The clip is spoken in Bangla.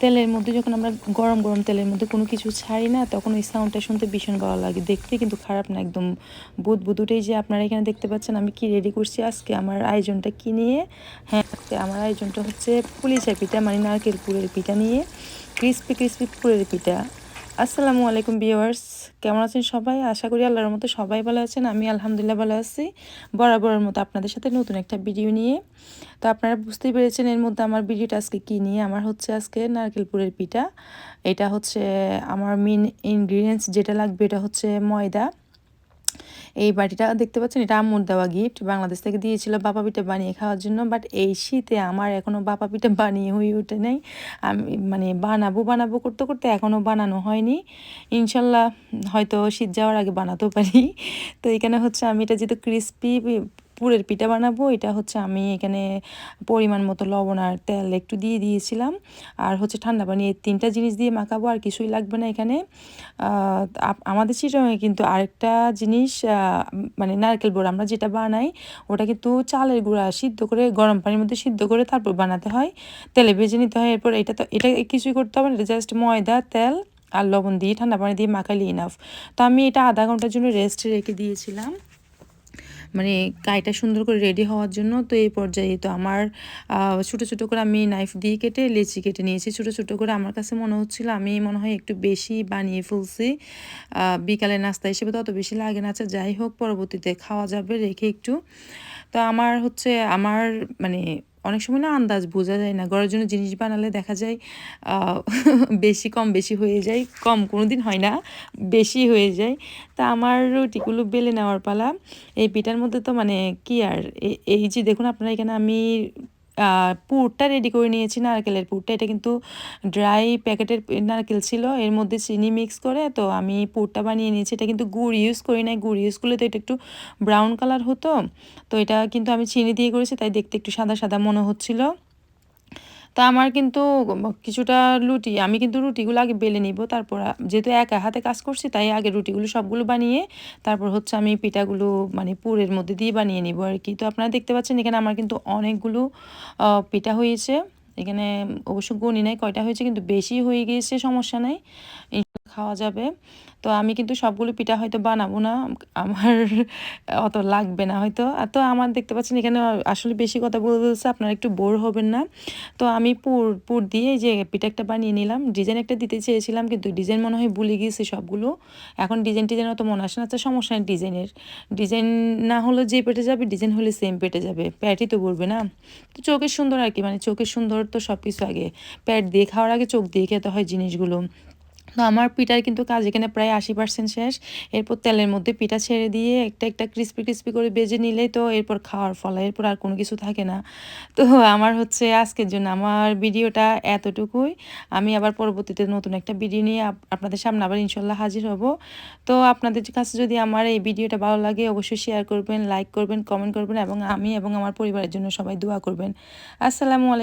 তেলের মধ্যে যখন আমরা গরম গরম তেলের মধ্যে কোনো কিছু ছাড়ি না, তখন ওই সাউন্ডটা শুনতে ভীষণ ভালো লাগে। দেখতে কিন্তু খারাপ না, একদম বুধ বুধুটেই যে আপনারা এখানে দেখতে পাচ্ছেন, আমি কি রেডি করছি আজকে? আমার আয়োজনটা কি নিয়ে? হ্যাঁ আজকে আমার আয়োজনটা হচ্ছে পুলিশের পিঠা মানে নারকেল পুরের পিঠা নিয়ে। ক্রিস্পি ক্রিস্পি পুরের পিঠা। আসসালামু আলাইকুম ভিউয়ার্স। কেমন আছেন সবাই? আশা করি আল্লাহর মতো সবাই ভালো আছেন। আমি আলহামদুলিল্লাহ ভালো আছি। বরাবরের মতো আপনাদের সাথে নতুন একটা ভিডিও নিয়ে। তো আপনারা বুঝতেই পেরেছেন এর মধ্যে আমার ভিডিওটা আজকে কী নিয়ে? আমার হচ্ছে আজকে নারকেলপুরের পিঠা। এটা হচ্ছে আমার মেন ইনগ্রিডিয়েন্টস যেটা লাগবে, এটা হচ্ছে ময়দা। এই বাটিটা দেখতে পাচ্ছেন, এটা আম্মুর দেওয়া গিফট বাংলাদেশ থেকে দিয়েছিল বাপা পিঠে বানিয়ে খাওয়ার জন্য বাট এই শীতে আমার এখনও বাপা পিঠে বানিয়ে হয়ে ওঠে নাই। আমি মানে বানাবো বানাবো করতে করতে এখনও বানানো হয়নি। ইনশাল্লাহ হয়তো শীত যাওয়ার আগে বানাতেও পারি। তো এখানে হচ্ছে আমি এটা যেহেতু ক্রিস্পি পুরের পিঠা বানাবো। এটা হচ্ছে আমি এখানে পরিমাণ মতো লবণ আর তেল একটু দিয়ে দিয়েছিলাম। আর হচ্ছে ঠান্ডা পানি তিনটা জিনিস দিয়ে মাখাবো, আর কিছুই লাগবে না এখানে। আমাদের চিটংয়ে কিন্তু আরেকটা জিনিস মানে নারকেল বোড় আমরা যেটা বানাই, ওটা কিন্তু চালের গুঁড়া সিদ্ধ করে, গরম পানির মধ্যে সিদ্ধ করে তারপর বানাতে হয়। তেলে ভেজে নিতে হয়, এরপর এটা তো, এটা কিছুই করতে হবে না জাস্ট ময়দা, তেল আর লবণ দিয়ে ঠান্ডা পানি দিয়ে মাখালি ইনাফ তো আমি এটা আধা ঘণ্টার জন্য রেস্ট রেখে দিয়েছিলাম। মানে কাইটা সুন্দর করে রেডি হওয়ার জন্য তো এই পর্যায়ে তো আমার ছোটো ছোটো করে আমি নাইফ দিয়ে কেটে লেচি কেটে নিয়েছি। ছোটো ছোটো করে আমার কাছে মনে হচ্ছিল আমি মনে হয় একটু বেশি বানিয়ে ফেলছি। বিকালে নাস্তা হিসেবে তো অত বেশি লাগে না। আচ্ছা যাই হোক, পরবর্তীতে খাওয়া যাবে, রেখে একটু। তো আমার হচ্ছে, আমার মানে অনেক সময় না আন্দাজ বোঝা যায় না। গড়ার জন্য জিনিস বানালে দেখা যায় বেশি কম বেশি হয়ে যায়, কম কোনো দিন হয় না, বেশি হয়ে যায়। তা আমার রুটিগুলো বেলে নেওয়ার পালা। এই পিঠার মধ্যে তো মানে কি আর এই যে দেখুন আপনারা এখানে আমি পুরটা রেডি করে নিয়েছি, নারকেলের পুরটা। এটা কিন্তু ড্রাই প্যাকেটের নারকেল ছিল, এর মধ্যে চিনি মিক্স করে, তো আমি পুরটা বানিয়ে নিয়েছি। এটা কিন্তু গুড় ইউজ করি নাই, গুড় ইউজ করলে তো এটা একটু ব্রাউন কালার হতো। তো এটা কিন্তু আমি চিনি দিয়ে করেছি, তাই দেখতে একটু সাদা সাদা মনে হচ্ছিল। তা আমার কিন্তু কিছুটা রুটি, আমি কিন্তু রুটিগুলো আগে বেলে নিব, তারপর যেহেতু একা হাতে কাজ করছি, তাই আগে রুটিগুলো সবগুলো বানিয়ে, তারপর হচ্ছে আমি পিঠাগুলো মানে পুরের মধ্যে দিয়ে বানিয়ে নিব আর কি। তো আপনারা দেখতে পাচ্ছেন এখানে আমার কিন্তু অনেকগুলো পিঠা হয়েছে। এখানে অবশ্য গণি নাই, কয়টা হয়েছে কিন্তু বেশি হয়ে গিয়েছে, সমস্যা নাই। খাওয়া যাবে। তো আমি কিন্তু সবগুলো পিঠা হয়তো বানাবো না। আমার অত লাগবে না হয়তো। তো আমার দেখতে পাচ্ছেন এখানে আসলে বেশি কথা বলে বলছে আপনারা একটু বোর হবেন না। তো আমি পুর পুর দিয়ে যে পিঠা একটা বানিয়ে নিলাম। ডিজাইন একটা দিতে চেয়েছিলাম কিন্তু ডিজাইন মনে হয় ভুলে গিয়েছে সবগুলো। এখন ডিজাইন টিজাইন অত মনে আসে না। আচ্ছা সমস্যা নেই ডিজাইনের। ডিজাইন না হলেও যে পেটে যাবে, ডিজাইন হলে সেম পেটে যাবে। প্যাটই তো বলবে না। তো চোখের সুন্দর আর কি মানে চোখের সুন্দর তো সব কিছু আগে। প্যাট দিয়ে খাওয়ার আগে চোখ দিয়ে খেতে হয় জিনিসগুলো। তো আমার পিঠার কিন্তু কাজ এখানে প্রায় আশি পার্সেন্ট শেষ। এরপর তেলের মধ্যে পিঠা ছেড়ে দিয়ে একটা একটা ক্রিস্পি ক্রিস্পি করে বেজে নিলেই তো এরপর খাওয়ার ফলে, এরপর আর কোনো কিছু থাকে না। তো আমার হচ্ছে আজকের জন্য আমার ভিডিওটা এতটুকুই। আমি আবার পরবর্তীতে নতুন একটা ভিডিও নিয়ে আপনাদের সামনে আবার ইনশাল্লাহ হাজির হব। তো আপনাদের কাছে যদি আমার এই ভিডিওটা ভালো লাগে অবশ্যই শেয়ার করবেন লাইক করবেন কমেন্ট করবেন এবং আমি এবং আমার পরিবারের জন্য সবাই দোয়া করবেন। আসসালামু আলাইকুম।